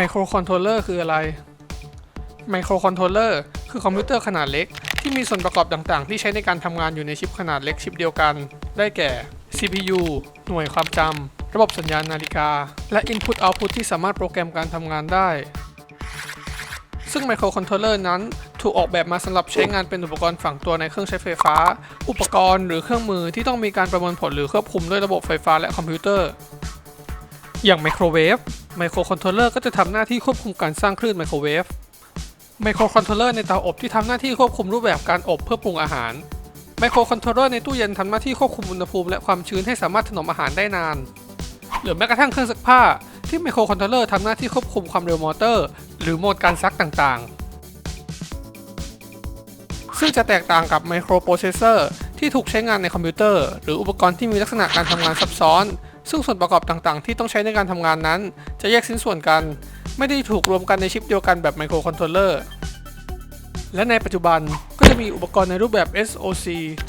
ไมโครคอนโทรลเลอร์คืออะไรไมโครคอนโทรลเลอร์คือคอมพิวเตอร์ขนาดเล็ก ที่มีส่วนประกอบต่างๆ ที่ใช้ในการทำงานอยู่ในชิปขนาดเล็กชิปเดียวกัน ได้แก่ CPU หน่วยความจำระบบสัญญาณนาฬิกา และ Input Output ที่สามารถโปรแกรมการทำงานได้ ซึ่งไมโครคอนโทรลเลอร์นั้นถูกออกแบบมาสำหรับใช้งานเป็นอุปกรณ์ฝังตัวในเครื่องใช้ไฟฟ้า อุปกรณ์หรือเครื่องมือที่ต้องมีการประมวลผลหรือควบคุมด้วยระบบไฟฟ้าและคอมพิวเตอร์ อย่างไมโครเวฟ ไมโครคอนโทรลเลอร์ก็จะทำหน้าที่ควบคุมการสร้างคลื่นไมโครเวฟไมโครคอนโทรลเลอร์ในเตาอบที่ทำหน้าที่ควบคุมรูปแบบการอบเพื่อปรุงอาหารไมโครคอนโทรลเลอร์ในตู้เย็นทำหน้าที่ควบคุมอุณหภูมิและความชื้นให้สามารถถนอมอาหารได้นาน หรือแม้กระทั่งเครื่องซักผ้าที่ไมโครคอนโทรลเลอร์ทำหน้าที่ควบคุมความเร็วมอเตอร์ หรือโหมดการซักต่างๆ ซึ่งจะแตกต่างกับไมโครโปรเซสเซอร์ที่ถูกใช้งานในคอมพิวเตอร์ หรืออุปกรณ์ที่มีลักษณะการทำงานซับซ้อน ซึ่งส่วนประกอบต่างๆ ที่ต้องใช้ในการทำงานนั้น จะแยกชิ้นส่วนกัน ไม่ได้ถูกรวมกันในชิปเดียวกันแบบไมโครคอนโทรลเลอร์และในปัจจุบันก็จะมีอุปกรณ์ในรูปแบบ SoC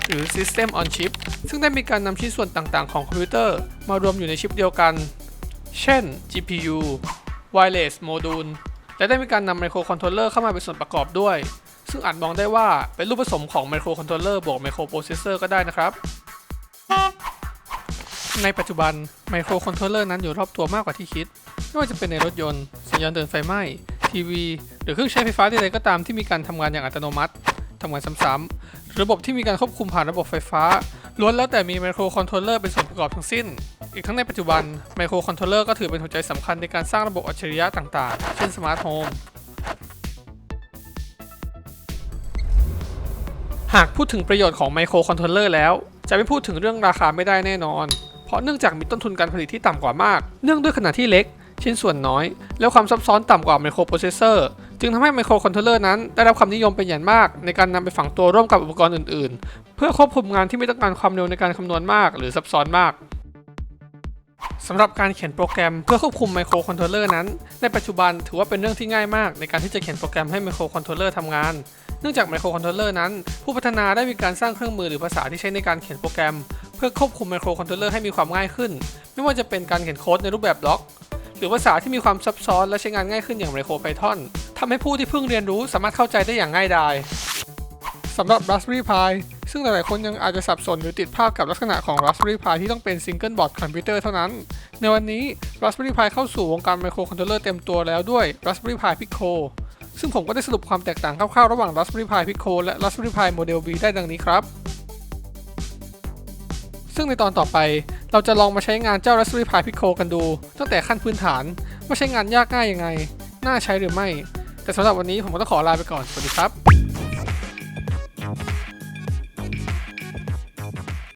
หรือ System on Chip ซึ่งได้มีการนำชิ้นส่วนต่างๆ ของคอมพิวเตอร์ มารวมอยู่ในชิปเดียวกัน เช่น GPU Wireless Module และได้มีการนำไมโครคอนโทรลเลอร์เข้ามาเป็นส่วนประกอบด้วย ซึ่งอาจมองได้ว่าเป็นรูปผสมของไมโครคอนโทรลเลอร์บวกไมโครโปรเซสเซอร์ก็ได้นะครับ ในปัจจุบันไมโครคอนโทรลเลอร์นั้นอยู่รอบตัวมากกว่าที่คิด ไม่ว่าจะเป็นในรถยนต์สัญญาณเตือนไฟไหม้ ทีวี หรือเครื่องใช้ไฟฟ้าใดๆก็ตามที่มีการทำงานอย่างอัตโนมัติทำงานซ้ำๆหรือระบบที่มีการควบคุมผ่านระบบไฟฟ้าล้วนแล้วแต่มีไมโครคอนโทรลเลอร์เป็นส่วนประกอบทั้งสิ้น อีกทั้งในปัจจุบันไมโครคอนโทรลเลอร์ก็ถือเป็นหัวใจสำคัญในการสร้างระบบอัจฉริยะต่างๆ เช่นสมาร์ทโฮมหากพูดถึงประโยชน์ของไมโครคอนโทรลเลอร์แล้ว จะไม่พูดถึงเรื่องราคาไม่ได้แน่นอน เพราะเนื่องจากมีต้นทุนการผลิตที่ต่ำกว่ามาก เนื่องด้วยขนาดที่เล็ก ชิ้นส่วนน้อย และความซับซ้อนต่ำกว่าไมโครโปรเซสเซอร์จึงทำให้ไมโครคอนโทรลเลอร์นั้นได้รับความนิยมเป็นอย่างมาก ในการนำไปฝังตัวร่วมกับอุปกรณ์อื่น ๆ เพื่อควบคุมงานที่ไม่ต้องการความเร็วในการคำนวณมาก หรือซับซ้อนมากสำหรับการเขียนโปรแกรมเพื่อควบคุมไมโครคอนโทรลเลอร์นั้น ในปัจจุบันถือว่าเป็นเรื่องที่ง่ายมาก ในการที่จะเขียนโปรแกรมให้ไมโครคอนโทรลเลอร์ทำงาน เนื่องจากไมโครคอนโทรลเลอร์นั้น ผู้พัฒนาได้มีการสร้างเครื่องมือหรือภาษาที่ใช้ในการเขียนโปรแกรม เพื่อควบคุมไมโครคอนโทรลเลอร์ให้มีความง่ายขึ้น ไม่ว่าจะเป็นการเขียนโค้ดในรูปแบบบล็อก หรือภาษาที่มีความซับซ้อนและใช้งานง่ายขึ้นอย่างไมโครไพทอนทำให้ผู้ที่เพิ่งเรียนรู้สามารถเข้าใจได้อย่างง่ายดายสำหรับ Raspberry Pi ซึ่งหลายๆ คนยังอาจจะสับสนหรือติดภาพกับลักษณะของ Raspberry Pi ที่ต้องเป็น Single Board Computer เท่านั้น ในวันนี้ Raspberry Pi เข้าสู่วงการไมโครคอนโทรลเลอร์เต็มตัวแล้วด้วย Raspberry Pi Pico ซึ่งผมก็ได้สรุปความแตกต่างคร่าวๆ ระหว่าง Raspberry Pi Pico และ Raspberry Pi Model B ได้ดังนี้ครับ ซึ่งในตอนต่อไปเราจะลองมาใช้งานเจ้า Raspberry Pi Pico กันดู ตั้งแต่ขั้นพื้นฐานว่าใช้งานยากง่ายยังไง น่าใช้หรือไม่ แต่สำหรับวันนี้ผมก็ต้องขอลาไปก่อน สวัสดีครับ